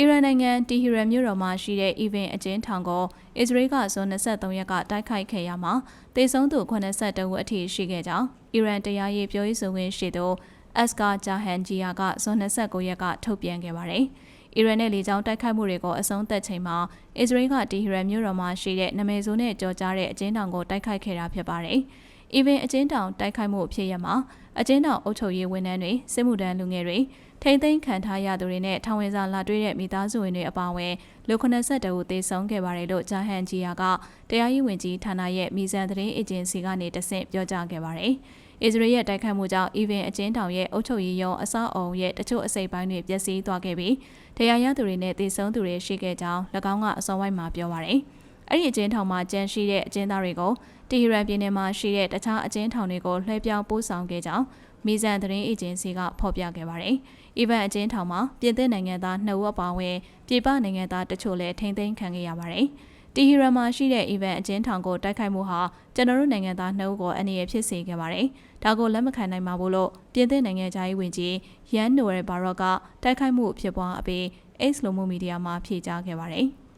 အီရန်နိုင်ငံတီဟီရန်မြို့တော်မှာရှိတဲ့ Evin အကျဉ်းထောင်ကိုအစ္စရေးကဇွန်23ရက်ကတိုက်ခိုက်ခဲ့ရမှာတေဆုံးသူ82ဦးအထိရှိခဲ့ကြောင်းအီရန်တရားရေးပြောရေးဆိုခွင့်ရှိသူအက်စကာဂျာဟန်ဂျီယာကဇွန်29ရက်ကထုတ်ပြန်ခဲ့ပါတယ်။အီရန်နဲ့လေကြောင်းတိုက်ခိုက်မှုတွေကိုအဆုံးသတ်ချိန်မှာအစ္စရေးကတီဟီရန်မြို့တော်မှာရှိတဲ့နမယ်ဆိုးနဲ့ကြော်ကြားတဲ့အကျဉ်းထောင်ကိုတိုက်ခိုက်ခဲ့တာဖြစ်ပါတယ်။ Evin အကျဉ်းထောင်တိုက်ခိုက်မှုဖြစ်ရမှာအကျဉ်းထောင်အုပ်ချုပ်ရေးဝန်ထမ်းတွေစစ်မှုထမ်းလူငယ်တွေထိမ့်သိမ်းခံထားရသူတွေနဲ့ထောင်ဝင်စာလာတွေ့တဲ့မိသားစုဝင်တွေအပါအဝင်လူ82ဦးသေဆုံးခဲ့ပါတယ်လို့ဂျာဟန်ဂျီယာကတရားရေးဝန်ကြီးဌာနရဲ့မီဇန်သတင်းအေဂျင်စီကနေတဆင့်ပြောကြားခဲ့ပါတယ်။အစ္စရေးရဲ့တိုက်ခိုက်မှုကြောင့်အီဗင်အကျဉ်းထောင်ရဲ့အုပ်ချုပ်ရေးရုံးအဆောက်အုံရဲ့တချို့အစိပ်ပိုင်းတွေပျက်စီးသွားခဲ့ပြီးတရားရသူတွေနဲ့သေဆုံးသူတွေရှိခဲ့ကြောင်း၎င်းကအစောပိုင်းမှာပြောပါတယ်။ အဲ့ဒီအကျဉ်းထောင်မှာကျန်ရှိတဲ့အကျဉ်းသားတွေကိုတီဟီရန်ပြည်နယ်မှာရှိတဲ့တခြားအကျဉ်းထောင်တွေကိုလွှဲပြောင်းပို့ဆောင်ခဲ့ကြောင်းမီဇန်သတင်းအေဂျင်စီကဖော်ပြခဲ့ပါတယ်။အီဗန်အကျဉ်းထောင်မှာပြင်သစ်နိုင်ငံသားနှစ်ဦးအပါအဝင်ပြည်ပနိုင်ငံသားတချို့လည်းထိန်းသိမ်းခံခဲ့ရပါတယ်။တီဟီရန်မှာရှိတဲ့အီဗန်အကျဉ်းထောင်ကိုတိုက်ခိုက်မှုဟာကျွန်တော်တို့နိုင်ငံသားနှစ်ဦးကိုအနေရဖြစ်စေခဲ့ပါတယ်။ဒါကိုလက်မခံနိုင်ပါဘူးလို့ပြင်သစ်နိုင်ငံသားရေးဝန်ကြီးယန်နိုရယ်ဘာရော့ကတိုက်ခိုက်မှုဖြစ်ပွားအပြီး X လူမှုမီဒီယာမှာဖြေကြားခဲ့ပါတယ်။